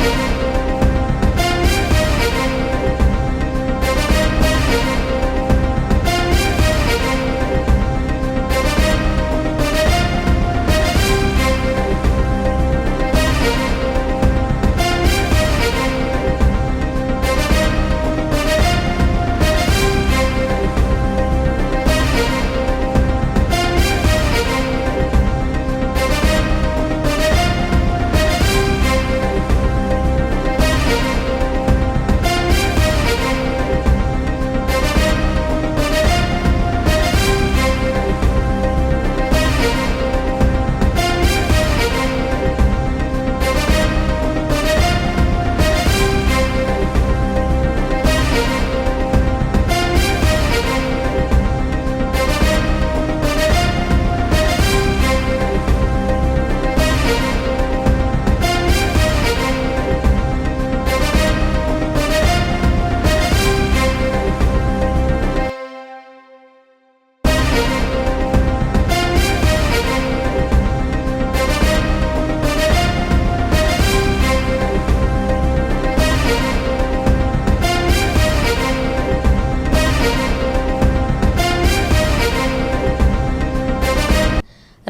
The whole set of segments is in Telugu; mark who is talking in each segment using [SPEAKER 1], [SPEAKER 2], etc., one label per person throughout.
[SPEAKER 1] Музика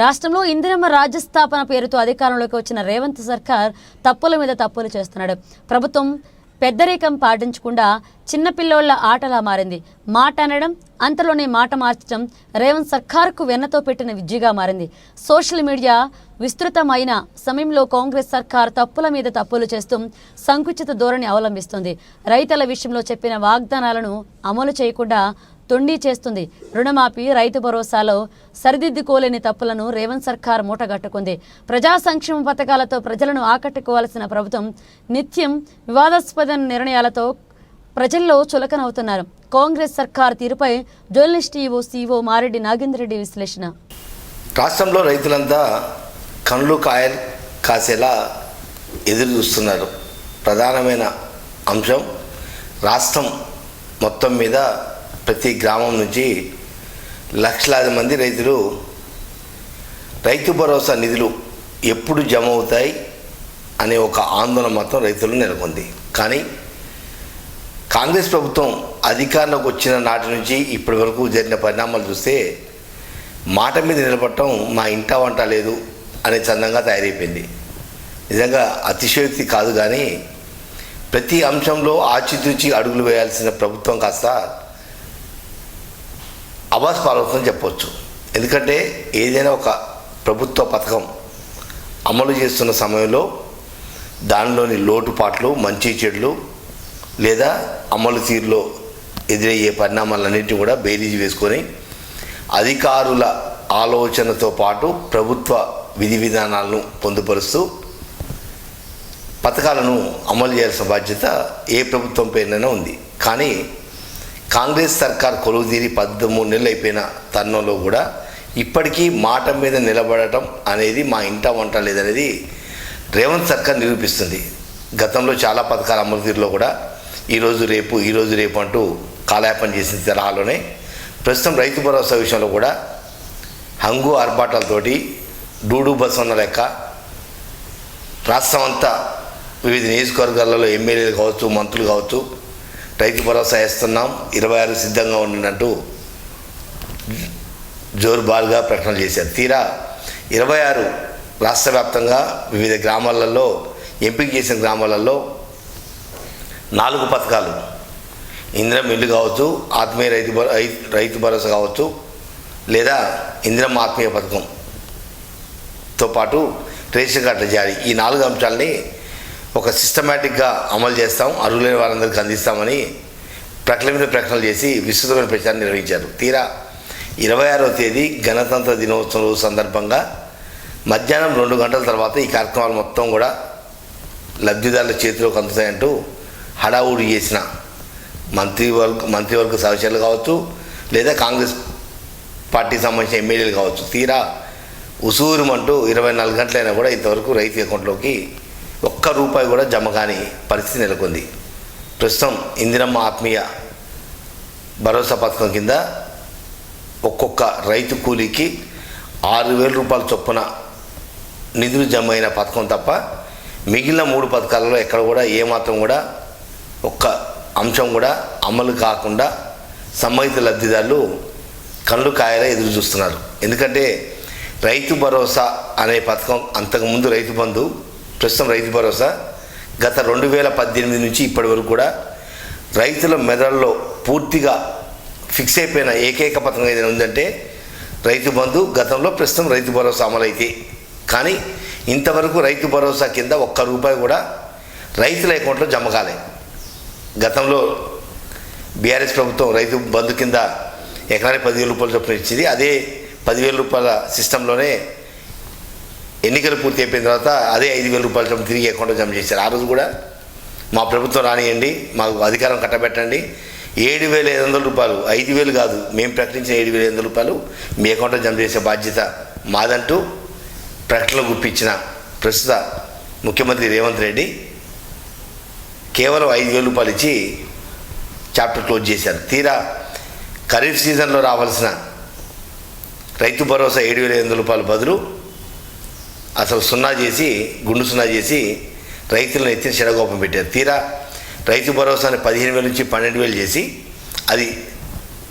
[SPEAKER 1] రాష్ట్రంలో ఇందిరమ్మ రాజ్యస్థాపన పేరుతో అధికారంలోకి వచ్చిన రేవంత్ సర్కార్ తప్పుల మీద తప్పులు చేస్తున్నాడు. ప్రభుత్వం పెద్దరికం పాటించకుండా చిన్నపిల్లోళ్ళ ఆటలా మారింది. మాట అనడం అంతలోనే మాట మార్చడం రేవంత్ సర్కార్కు వెన్నతో పెట్టిన విద్యగా మారింది. సోషల్ మీడియా విస్తృతమైన సమయంలో కాంగ్రెస్ సర్కార్ తప్పుల మీద తప్పులు చేస్తూ సంకుచిత ధోరణి అవలంబిస్తుంది. రైతుల విషయంలో చెప్పిన వాగ్దానాలను అమలు చేయకుండా తొండి చేస్తుంది. రుణమాఫీ రైతు భరోసాలో సరిదిద్దుకోలేని తప్పులను రేవంత్ సర్కార్ మూటగట్టుకుంది. ప్రజా సంక్షేమ పథకాలతో ప్రజలను ఆకట్టుకోవాల్సిన ప్రభుత్వం నిత్యం వివాదాస్పద నిర్ణయాలతో ప్రజల్లో చులకనవుతున్నారు. కాంగ్రెస్ సర్కార్ తీరుపై జర్నలిస్ట్ ఈవో సీఓ మారెడ్డి నాగేంద్ర రెడ్డి విశ్లేషణ.
[SPEAKER 2] రాష్ట్రంలో రైతులంతా కళ్ళు కాయలు కాసేలా ఎదురు చూస్తున్నారు. ప్రధానమైన అంశం రాష్ట్రం మొత్తం మీద ప్రతి గ్రామం నుంచి లక్షలాది మంది రైతులు రైతు భరోసా నిధులు ఎప్పుడు జమ అవుతాయి అనే ఒక ఆందోళన మాత్రం రైతులు నెలకొంది. కానీ కాంగ్రెస్ ప్రభుత్వం అధికారంలోకి వచ్చిన నాటి నుంచి ఇప్పటి వరకు జరిగిన పరిణామాలు చూస్తే మాట మీద నిలబడటం మా ఇంట వంట లేదు అనే చందంగా తయారైపోయింది. నిజంగా అతిశయోక్తి కాదు కానీ ప్రతి అంశంలో ఆచితూచి అడుగులు వేయాల్సిన ప్రభుత్వం కాస్త అబాస్ పాలవుతుందని చెప్పవచ్చు ఎందుకంటే ఏదైనా ఒక ప్రభుత్వ పథకం అమలు చేస్తున్న సమయంలో దానిలోని లోటుపాట్లు మంచి చెడులు లేదా అమలు తీరులో ఎదురయ్యే పరిణామాలన్నింటినీ కూడా బేరీజు వేసుకొని అధికారుల ఆలోచనతో పాటు ప్రభుత్వ విధి విధానాలను పొందుపరుస్తూ పథకాలను అమలు చేయాల్సిన బాధ్యత ఏ ప్రభుత్వం పేరునైనా ఉంది. కానీ కాంగ్రెస్ సర్కార్ కొలువుదీరి తీరి నెలలు అయిపోయిన తరుణంలో కూడా ఇప్పటికీ మాట మీద నిలబడటం అనేది మా ఇంట వంట లేదనేది రేవంత్ సర్కార్ నిరూపిస్తుంది. గతంలో చాలా పథకాల అమలు తీరులో కూడా ఈరోజు రేపు ఈరోజు రేపు అంటూ కాలయాపన చేసిన తరహాలోనే ప్రస్తుతం రైతు భరోసా విషయంలో కూడా హంగు ఆర్భాటాలతోటి డూడు బసన్న లెక్క రాష్ట్రం అంతా వివిధ నియోజకవర్గాలలో ఎమ్మెల్యేలు కావచ్చు మంత్రులు కావచ్చు రైతు భరోసా వేస్తున్నాం ఇరవై ఆరు సిద్ధంగా ఉండినట్టు జోరుబారుగా ప్రకటన చేశారు. తీరా ఇరవై ఆరు రాష్ట్ర వ్యాప్తంగా వివిధ గ్రామాలలో ఎంపిక చేసిన గ్రామాలలో నాలుగు పథకాలు. ఇంద్రం ఇల్లు కావచ్చు ఆత్మీయ రైతు రై- రైతు భరోసా కావచ్చు లేదా ఇంద్రం ఆత్మీయ పథకంతో పాటు రేషన్ కార్డుల జారీ. ఈ నాలుగు అంశాలని ఒక సిస్టమేటిక్గా అమలు చేస్తాం అర్హులైన వారందరికీ అందిస్తామని ప్రకటన ప్రకటనలు చేసి విస్తృతమైన ప్రచారం నిర్వహించారు. తీరా ఇరవై ఆరో తేదీ గణతంత్ర దినోత్సవం రోజు సందర్భంగా మధ్యాహ్నం రెండు గంటల తర్వాత ఈ కార్యక్రమాలు మొత్తం కూడా లబ్ధిదారుల చేతిలోకి అందుతాయంటూ హడావుడి చేసిన మంత్రివర్గ మంత్రివర్గ సహచరులు కావచ్చు లేదా కాంగ్రెస్ పార్టీకి సంబంధించిన ఎమ్మెల్యేలు కావచ్చు. తీరా ఉసూరుమంటూ ఇరవై నాలుగు గంటలైనా కూడా ఇంతవరకు రైతు అకౌంట్లోకి ఒక్క రూపాయి కూడా జమ కాని పరిస్థితి నెలకొంది. ప్రస్తుతం ఇందిరమ్మ ఆత్మీయ భరోసా పథకం కింద ఒక్కొక్క రైతు కూలీకి ఆరు వేల రూపాయల చొప్పున నిధులు జమ అయిన పథకం తప్ప మిగిలిన మూడు పథకాలలో ఎక్కడ కూడా ఏమాత్రం కూడా ఒక్క అంశం కూడా అమలు కాకుండా సంబంధిత లబ్ధిదారులు కళ్ళు కాయలా ఎదురు చూస్తున్నారు. ఎందుకంటే రైతు భరోసా అనే పథకం అంతకుముందు రైతు బంధు ప్రస్తుతం రైతు భరోసా. గత రెండు వేల పద్దెనిమిది నుంచి ఇప్పటి వరకు కూడా రైతుల మెదడులో పూర్తిగా ఫిక్స్ అయిపోయిన ఏకైక పథకం ఏదైనా ఉందంటే రైతు బంధు గతంలో ప్రస్తుతం రైతు భరోసా అమలైతే కానీ ఇంతవరకు రైతు భరోసా కింద ఒక్క రూపాయి కూడా రైతుల అకౌంట్లో జమ కాలే. గతంలో బీఆర్ఎస్ ప్రభుత్వం రైతు బంధు కింద ఎకరానికి పదివేల రూపాయలు చొప్పున ఇచ్చింది. అదే పదివేల రూపాయల సిస్టంలోనే ఎన్నికలు పూర్తి అయిపోయిన తర్వాత అదే ఐదు వేల రూపాయలు జమ తిరిగి అకౌంట్లో జమ చేశారు. ఆ రోజు కూడా మా ప్రభుత్వం రానియండి మాకు అధికారం కట్టబెట్టండి. ఏడు వేల ఐదు వందల రూపాయలు ఐదు వేలు కాదు మేము ప్రకటించిన ఏడు వేల ఐదు వందల రూపాయలు మీ అకౌంట్లో జమ చేసే బాధ్యత మాదంటూ ప్రకటనలో గుప్పించిన ప్రస్తుత ముఖ్యమంత్రి రేవంత్ రెడ్డి కేవలం ఐదు వేల రూపాయలు ఇచ్చి చాప్టర్ క్లోజ్ చేశారు. తీరా ఖరీఫ్ సీజన్లో రావాల్సిన రైతు భరోసా ఏడు వేల ఐదు వందల రూపాయల బదులు అసలు సున్నా చేసి గుండు సున్నా చేసి రైతులను ఎత్తిన చెడగోపం పెట్టారు. తీరా రైతు భరోసాని పదిహేను వేల నుంచి పన్నెండు వేలు చేసి అది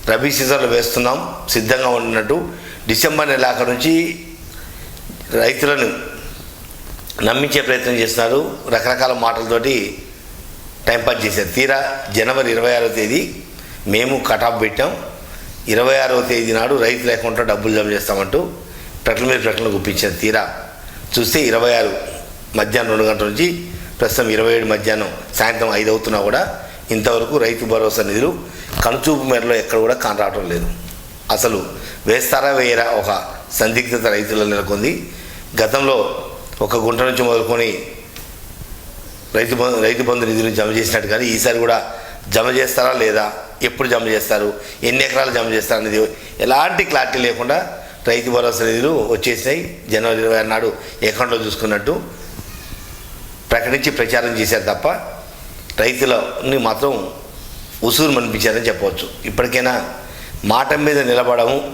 [SPEAKER 2] రబీ సీజన్లో వేస్తున్నాం సిద్ధంగా ఉన్నట్టు డిసెంబర్ నెలాఖరు నుంచి రైతులను నమ్మించే ప్రయత్నం చేస్తున్నారు. రకరకాల మాటలతోటి టైంపాస్ చేశారు. తీరా జనవరి ఇరవై ఆరో తేదీ మేము కటాఫ్ పెట్టాం. ఇరవై ఆరవ తేదీ నాడు రైతుల అకౌంట్లో డబ్బులు జమ చేస్తామంటూ ప్రకటన మీద ప్రకటన గుప్పించారు. తీరా చూస్తే ఇరవై ఆరు మధ్యాహ్నం రెండు గంటల నుంచి ప్రస్తుతం ఇరవై ఏడు మధ్యాహ్నం సాయంత్రం ఐదు అవుతున్నా కూడా ఇంతవరకు రైతు భరోసా నిధులు కనుచూపు మేరలో ఎక్కడ కూడా కానరావడం లేదు. అసలు వేస్తారా వేయరా ఒక సందిగ్ధత రైతులలో నెలకొంది. గతంలో ఒక గుంట నుంచి మొదలుకొని రైతు బంధు రైతు బంధు నిధులు జమ చేసినట్టు కానీ ఈసారి కూడా జమ చేస్తారా లేదా ఎప్పుడు జమ చేస్తారు ఎన్ని ఎకరాలు జమ చేస్తారు అనేది ఎలాంటి క్లారిటీ లేకుండా రైతు భరోసా నిధులు వచ్చేసినాయి. జనవరి ఇరవై ఆరు నాడు అకౌంట్లో చూసుకున్నట్టు ప్రకటించి ప్రచారం చేశారు తప్ప రైతులని మాత్రం ఉసూరు మనిపించారని చెప్పవచ్చు. ఇప్పటికైనా మాట మీద నిలబడము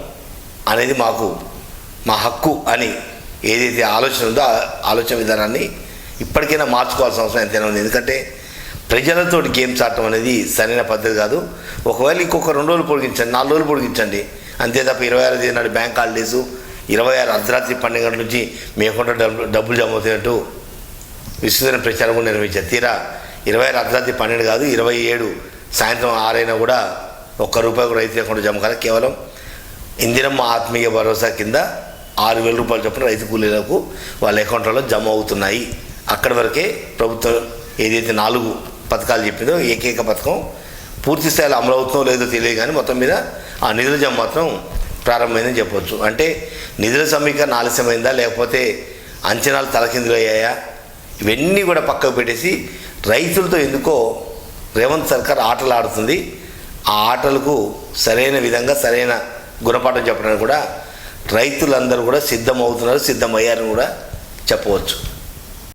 [SPEAKER 2] అనేది మాకు మా హక్కు అని ఏదైతే ఆలోచన ఉందో ఆలోచన విధానాన్ని ఇప్పటికైనా మార్చుకోవాల్సిన అవసరం ఎంతైనా ఉంది. ఎందుకంటే ప్రజలతో గేమ్స్ ఆడటం అనేది సరైన పద్ధతి కాదు. ఒకవేళ ఇంకొక రెండు రోజులు పొడిగించండి నాలుగు రోజులు పొడిగించండి. అంతే తప్ప ఇరవై ఆరు తేదీ నాడు బ్యాంక్ హాలిడేసు ఇరవై ఆరు అర్ధరాత్రి పన్నెండు గంటల నుంచి మేకుండా డబ్బులు డబ్బులు జమ అవుతున్నట్టు విస్తృతమైన ప్రచారం కూడా నిర్వహించారు. తీరా ఇరవై ఆరు అర్ధరాత్రి పన్నెండు కాదు ఇరవై ఏడు సాయంత్రం ఆరైనా కూడా ఒక్క రూపాయి కూడా రైతు అకౌంట్ జమ కాదు కేవలం ఇందిరమ్మ ఆత్మీయ భరోసా కింద ఆరు వేల రూపాయలు చొప్పున రైతు కూలీలకు వాళ్ళ అకౌంట్లలో జమ అవుతున్నాయి. అక్కడి వరకే ప్రభుత్వం ఏదైతే నాలుగు పథకాలు చెప్పిందో ఏకైక పథకం పూర్తి స్థాయిలో అమలవుతుందో లేదో తెలియదు కానీ మొత్తం మీద ఆ నిధుల జమ మాత్రం ప్రారంభమైందని చెప్పవచ్చు అంటే నిధుల సమీకరణ ఆలస్యమైందా లేకపోతే అంచనాలు తలకిందులు అయ్యాయా ఇవన్నీ కూడా పక్కకు పెట్టేసి రైతులతో ఎందుకో రేవంత్ సర్కార్ ఆటలు ఆడుతుంది. ఆ ఆటలకు సరైన విధంగా సరైన గుణపాఠం చెప్పడానికి కూడా రైతులందరూ కూడా సిద్ధమవుతున్నారు సిద్ధమయ్యారని కూడా చెప్పవచ్చు.